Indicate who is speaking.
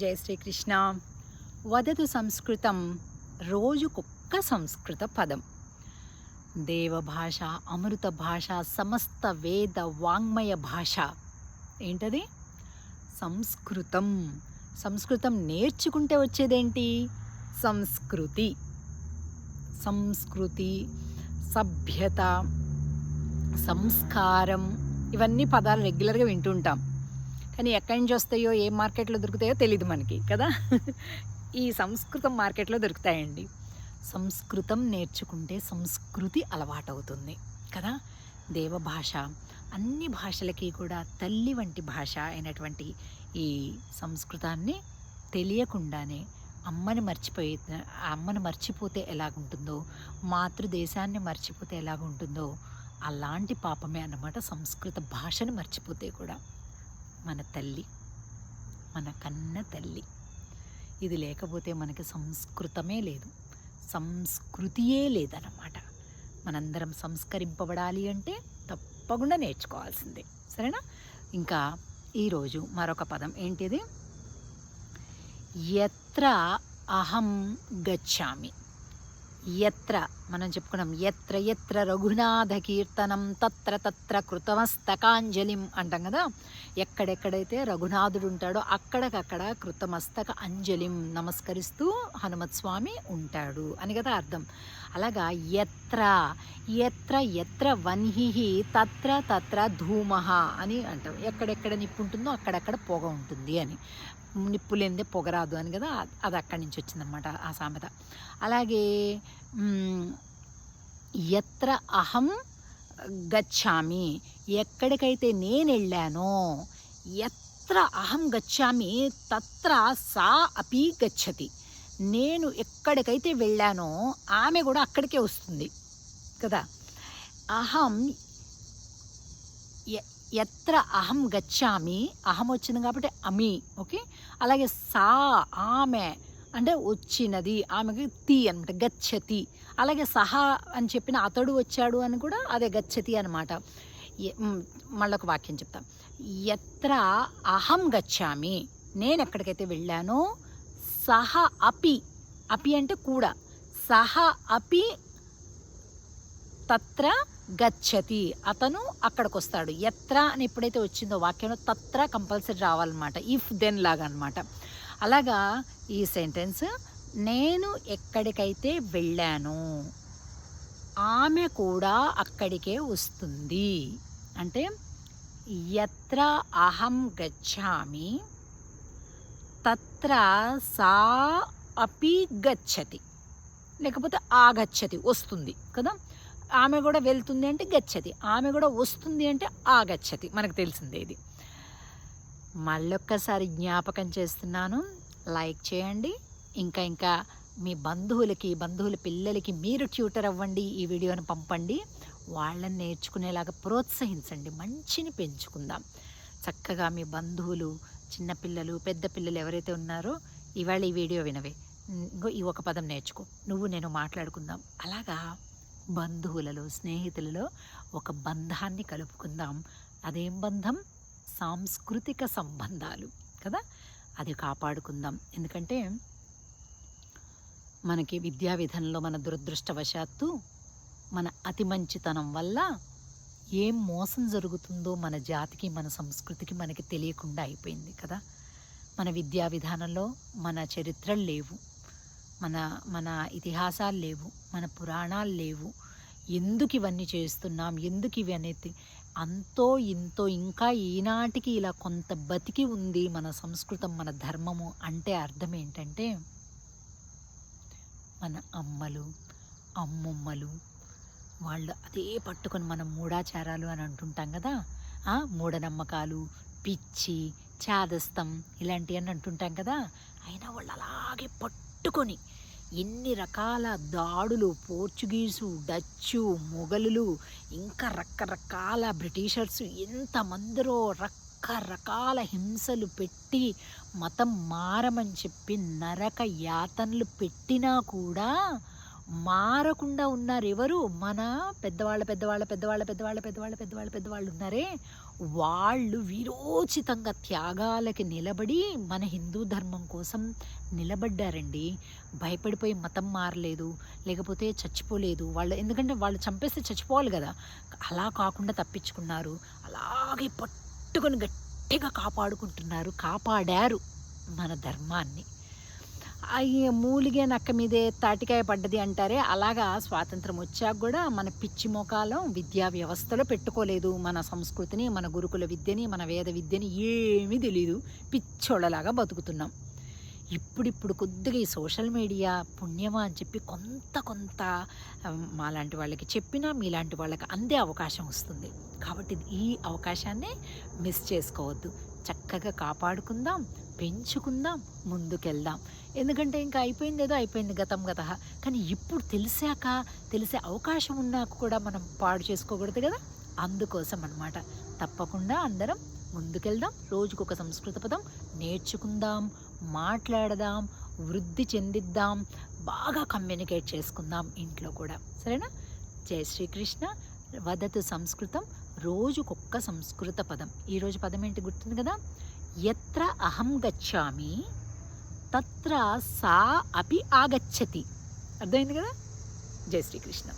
Speaker 1: జై శ్రీకృష్ణ. వదదు సంస్కృతం రోజుకొక్క సంస్కృత పదం. దేవభాష అమృత భాష సమస్త వేద వాంగ్మయ భాష. ఏంటది? సంస్కృతం. సంస్కృతం నేర్చుకుంటే వచ్చేదేంటి? సంస్కృతి. సంస్కృతి సభ్యత సంస్కారం ఇవన్నీ పదాలు రెగ్యులర్గా వింటుంటాం కానీ ఎక్కడి నుంచి వస్తాయో ఏ మార్కెట్లో దొరుకుతాయో తెలియదు మనకి కదా? ఈ సంస్కృతం మార్కెట్లో దొరుకుతాయండి. సంస్కృతం నేర్చుకుంటే సంస్కృతి అలవాటవుతుంది కదా? దేవభాష అన్ని భాషలకి కూడా తల్లి వంటి భాష అయినటువంటి ఈ సంస్కృతాన్ని తెలియకుండానే అమ్మని మర్చిపోయి అమ్మను అమ్మని మర్చిపోతే ఎలాగుంటుందో మాతృదేశాన్ని మర్చిపోతే ఎలాగుంటుందో అలాంటి పాపమే అన్నమాట సంస్కృత భాషను మర్చిపోతే కూడా. మన తల్లి మన కన్న తల్లి. ఇది లేకపోతే మనకి సంస్కృతమే లేదు. సంస్కృతియే లేదన్నమాట. మనందరం సంస్కరింపబడాలి అంటే తప్పకుండా నేర్చుకోవాల్సిందే. సరేనా? ఇంకా ఈరోజు మరొక పదం ఏంటిది? ఎత్ర అహం గచ్చామి. ఎత్ర మనం చెప్పుకున్నాం ఎత్ర ఎత్ర రఘునాథ కీర్తనం తత్ర తత్ర కృతమస్తకాంజలిం అంటాం కదా? ఎక్కడెక్కడైతే రఘునాథుడు ఉంటాడో అక్కడికక్కడ కృతమస్తక అంజలిం నమస్కరిస్తూ హనుమత్ స్వామి ఉంటాడు అని కదా అర్థం. అలాగా ఎత్ర ఎత్ర ఎత్ర వన్హి తత్ర తత్ర ధూమ అని అంటాం. ఎక్కడెక్కడ నిప్పు ఉంటుందో అక్కడక్కడ పొగ ఉంటుంది అని. నిప్పు లేనిదే పొగరాదు అని కదా అది అక్కడి నుంచి వచ్చిందనమాట ఆ సామెత. అలాగే ఎత్ర అహం గచ్చామి? ఎక్కడికైతే నేను వెళ్ళానో ఎత్ర అహం గచ్చామి? తత్ర సా అపి గచ్చతి. నేను ఎక్కడికైతే వెళ్ళానో ఆమె కూడా అక్కడికే వస్తుంది. కదా? అహం ఎత్ర అహం గచ్చామి? అహం వచ్చింది కాబట్టి అమి ఓకే? అలాగే సా ఆమె అంటే వచ్చినది ఆమెకి తి అనమాట గచ్చతి. అలాగే సహా అని చెప్పిన అతడు వచ్చాడు అని కూడా అదే గచ్చతి అనమాట మళ్ళొక వాక్యం చెప్తా ఎత్ర అహం గచ్చామి నేను ఎక్కడికైతే వెళ్ళానో సహ అపి అపి అంటే కూడా సహ అపి తత్ర గచ్చతి అతను అక్కడికి వస్తాడు ఎత్ర అని ఎప్పుడైతే వచ్చిందో వాక్యంలో తత్ర కంపల్సరీ రావాలన్నమాట ఇఫ్ దెన్ లాగా అనమాట అలాగా ఈ సెంటెన్స్ నేను ఎక్కడికైతే వెళ్ళాను ఆమె కూడా అక్కడికే వస్తుంది. అంటే ఎత్ర అహం గచ్చామి తత్ర సా అపి గచ్చతి. లేకపోతే ఆగచ్చతి వస్తుంది కదా. ఆమె కూడా వెళ్తుంది అంటే గచ్చతి ఆమె కూడా వస్తుంది అంటే ఆగచ్చతి మనకు తెలిసిందే ఇది. మళ్ళొక్కసారి జ్ఞాపకం చేస్తున్నాను. లైక్ చేయండి. ఇంకా ఇంకా మీ బంధువులకి బంధువుల పిల్లలకి మీరు ట్యూటర్ అవ్వండి ఈ వీడియోని పంపండి. వాళ్ళని నేర్చుకునేలాగా ప్రోత్సహించండి. మంచిని పెంచుకుందాం. చక్కగా మీ బంధువులు చిన్నపిల్లలు పెద్ద పిల్లలు ఎవరైతే ఉన్నారో ఇవాళ ఈ వీడియో వినవే. ఇంకో ఈ ఒక పదం నేర్చుకో. నువ్వు నేను మాట్లాడుకుందాం. అలాగా బంధువులలో స్నేహితులలో ఒక బంధాన్ని కలుపుకుందాం. అదేం బంధం? సాంస్కృతిక సంబంధాలు కదా? అది కాపాడుకుందాం. ఎందుకంటే మనకి విద్యా విధానంలో మన దురదృష్టవశాత్తు మన అతి మంచితనం వల్ల ఏం మోసం జరుగుతుందో మన జాతికి మన సంస్కృతికి మనకి తెలియకుండా అయిపోయింది కదా? మన విద్యా విధానంలో మన చరిత్రలు లేవు. మన మన ఇతిహాసాలు లేవు. మన పురాణాలు లేవు. ఎందుకు ఇవన్నీ చేస్తున్నాం? ఎందుకు ఇవి అనేది అంతో ఇంతో ఇంకా ఈనాటికి ఇలా కొంత బతికి ఉంది మన సంస్కృతం మన ధర్మము అంటే అర్థం ఏంటంటే మన అమ్మలు అమ్మమ్మలు వాళ్ళు అదే పట్టుకొని మనం మూఢాచారాలు అని అంటుంటాం కదా మూఢనమ్మకాలు పిచ్చి చాదస్తం ఇలాంటివన్నీ అంటుంటాం కదా అయినా వాళ్ళు అలాగే పట్టుకొని ఎన్ని రకాల దాడులు పోర్చుగీసు డచ్చు మొఘలులు ఇంకా రకరకాల బ్రిటిషర్స్ ఎంతమందిరో రకరకాల హింసలు పెట్టి మతం మారమని చెప్పి నరక యాతనలు పెట్టినా కూడా మారకుండా ఉన్నారు ఎవరు మన పెద్దవాళ్ళ పెద్దవాళ్ళ పెద్దవాళ్ళ పెద్దవాళ్ళ పెద్దవాళ్ళ పెద్దవాళ్ళ పెద్దవాళ్ళు ఉన్నారే. వాళ్ళు వీరోచితంగా త్యాగాలకి నిలబడి మన హిందూ ధర్మం కోసం నిలబడ్డారండి. భయపడిపోయి మతం మారలేదు లేకపోతే చచ్చిపోలేదు. వాళ్ళు ఎందుకంటే వాళ్ళు చంపేస్తే చచ్చిపోవాలి కదా. అలా కాకుండా తప్పించుకున్నారు. అలాగే పట్టుకొని గట్టిగా కాపాడుకుంటున్నారు కాపాడారు మన ధర్మాన్ని. ఈ మూలిగే నక్క మీదే తాటికాయ పడ్డది అంటారే అలాగా స్వాతంత్రం వచ్చాక కూడా మన పిచ్చి మొకాలం విద్యా వ్యవస్థలో పెట్టుకోలేదు. మన సంస్కృతిని మన గురుకుల విద్యని మన వేద విద్యని ఏమీ తెలియదు పిచ్చోళ్ళలాగా బతుకుతున్నాం. ఇప్పుడిప్పుడు కొద్దిగా ఈ సోషల్ మీడియా పుణ్యమా అని చెప్పి కొంత కొంత మాలాంటి వాళ్ళకి చెప్పినా మీలాంటి వాళ్ళకి అందే అవకాశం వస్తుంది. కాబట్టి ఈ అవకాశాన్ని మిస్ చేసుకోవద్దు. చక్కగా కాపాడుకుందాం. పెంచుకుందాం ముందుకెళ్దాం. ఎందుకంటే ఇంకా అయిపోయింది ఏదో అయిపోయింది గతం గత. కానీ ఇప్పుడు తెలిసాక తెలిసే అవకాశం ఉన్నా కూడా మనం పాడు చేసుకోకూడదు కదా? అందుకోసం అన్నమాట. తప్పకుండా అందరం ముందుకెళ్దాం. రోజుకొక సంస్కృత పదం నేర్చుకుందాం మాట్లాడదాం వృద్ధి చెందిద్దాం బాగా కమ్యూనికేట్ చేసుకుందాం ఇంట్లో కూడా. సరేనా? జై శ్రీకృష్ణ. వదతు సంస్కృతం. రోజుకొక్క సంస్కృత పదం. ఈరోజు పదం ఏంటి గుర్తుంది కదా? ఎత్ర అహం గచ్చామి? తత్ర సా అపి ఆగచ్చతి. అర్థమైంది కదా? జై శ్రీకృష్ణ.